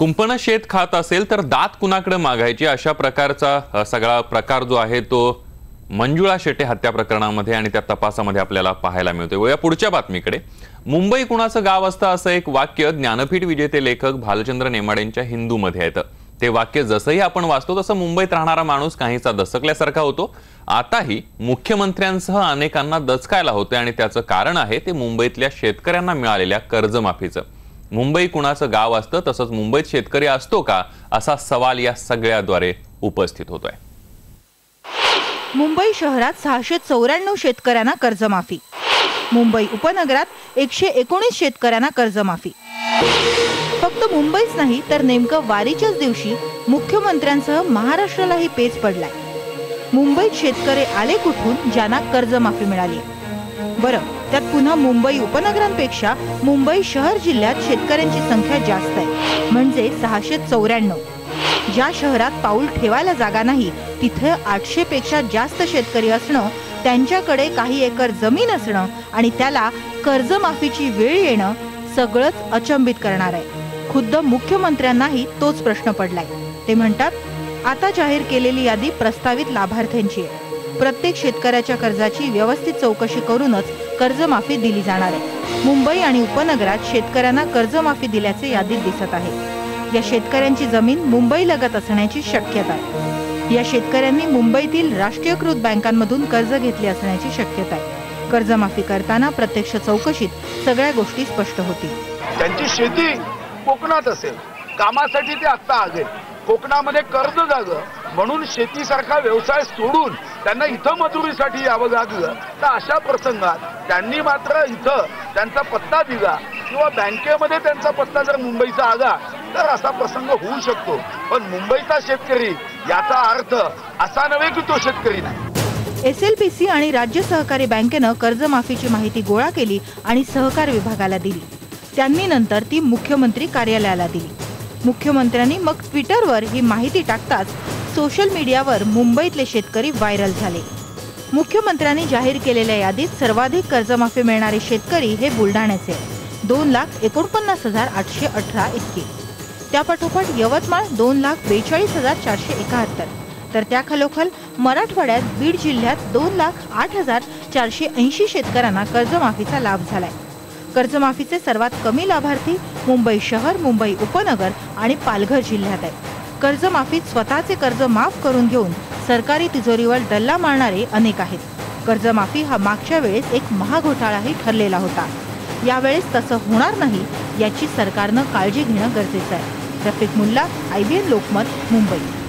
कुंपण शेत खात असेल तर दात कुणाकडे मागायची? अशा प्रकारचा सगळा प्रकार जो आहे तो मंजुळा शेटे हत्या प्रकरणामध्ये आणि त्या तपासामध्ये आपल्याला पाहायला मिळतो या पुढच्या बातमीकडे. मुंबई कुणाचं गाव असतं? असं एक वाक्य ज्ञानपीठ विजेते लेखक भालचंद्र नेमाडेंच्या हिंदूमध्ये येतं ते वाक्य जसंही आपण वाचतो तसं मुंबईत राहणारा माणूस काहीसा दसकल्यासारखा होतो. आताही मुख्यमंत्र्यांसह अनेकांना दचकायला होते आणि त्याचं कारण आहे ते मुंबईतल्या शेतकऱ्यांना मिळालेल्या कर्जमाफीचं. मुंबई कुणाचं गाव असतं तसंच मुंबईत शेतकरी असतो का असा सवाल या सगळ्याद्वारे उपस्थित होतोय. मुंबई शहरात सहाशे चौऱ्याण्णव शेतकऱ्यांना कर्जमाफी. मुंबई उपनगरात एकशे एकोणीस शेतकऱ्यांना कर्जमाफी. फक्त मुंबईच नाही तर नेमकं वारीच्याच दिवशी मुख्यमंत्र्यांसह महाराष्ट्रालाही पेच पडलाय. मुंबईत शेतकरी आले कुठून ज्यांना कर्जमाफी मिळाली? बरं त्यात पुन्हा मुंबई उपनगरांपेक्षा मुंबई शहर जिल्ह्यात शेतकऱ्यांची संख्या जास्त आहे. म्हणजे सहाशे चौऱ्याण्णव. ज्या शहरात पाऊल ठेवायला जागा नाही तिथे आठशे पेक्षा जास्त शेतकरी असणं त्यांच्याकडे काही एकर जमीन असणं आणि त्याला कर्जमाफीची वेळ येणं सगळंच अचंबित करणार आहे. खुद्द मुख्यमंत्र्यांनाही तोच प्रश्न पडलाय. ते म्हणतात आता जाहीर केलेली यादी प्रस्तावित लाभार्थ्यांची आहे. प्रत्येक शेतकऱ्याच्या कर्जाची व्यवस्थित चौकशी करूनच कर्जमाफी दिली जाणार आहे. मुंबई आणि उपनगरात शेतकऱ्यांना कर्जमाफी दिल्याचे यादीत दिसत आहे. या शेतकऱ्यांची जमीन मुंबई लगत असण्याची शक्यता आहे. या शेतकऱ्यांनी मुंबईतील राष्ट्रीयकृत बँकांमधून कर्ज घेतले असण्याची शक्यता आहे. कर्जमाफी करताना प्रत्यक्ष चौकशीत सगळ्या गोष्टी स्पष्ट होतील. त्यांची शेती कोकणात असेल. कामासाठी ते आत्ता आले. कोकणामध्ये कर्ज जागं म्हणून शेतीसारखा व्यवसाय सोडून त्यांना इथं मजुरीसाठी यावं लागलं तर अशा प्रसंगात त्यांनी मात्र इथं त्यांचा पत्ता दिला. किंवा बँकेमध्ये त्यांचा पत्ता जर मुंबईचा आला तर असा प्रसंग होऊ शकतो. पण मुंबईचा शेतकरी याचा अर्थ असा नव्हे की तो शेतकरी नाही. एस एल पी सी आणि राज्य सहकारी बँकेनं कर्जमाफीची माहिती गोळा केली आणि सहकार विभागाला दिली. त्यांनी नंतर ती मुख्यमंत्री कार्यालयाला दिली. मुख्यमंत्र्यांनी मग ट्विटरवर ही माहिती टाकताच सोशल मीडियावर मुंबईतले शेतकरी व्हायरल झाले. मुख्यमंत्र्यांनी जाहीर केलेल्या यादीत सर्वाधिक कर्जमाफी मिळणारे शेतकरी हे बुलढाण्याचे. दोन लाख एकोणपन्नास हजार आठशे अठरा इतके. त्यापाठोपाठ यवतमाळ दोन लाख बेचाळीस हजार चारशे एकाहत्तर. तर त्याखालोखाल मराठवाड्यात बीड जिल्ह्यात दोन लाख आठ हजार चारशे ऐंशी शेतकऱ्यांना कर्जमाफीचा लाभ झालाय. कर्जमाफीचे सर्वात कमी लाभार्थी मुंबई शहर मुंबई उपनगर आणि पालघर जिल्ह्यात आहेत. कर्जमाफीत स्वतःचे कर्ज माफ करून घेऊन सरकारी तिजोरीवर डल्ला मारणारे अनेक आहेत. कर्जमाफी हा मागच्या वेळेस एक महाघोटाळाही ठरलेला होता. यावेळेस तसं होणार नाही याची सरकारनं काळजी घेणं गरजेचं आहे. Rafiq Mulla I B N Lokmat Mumbai.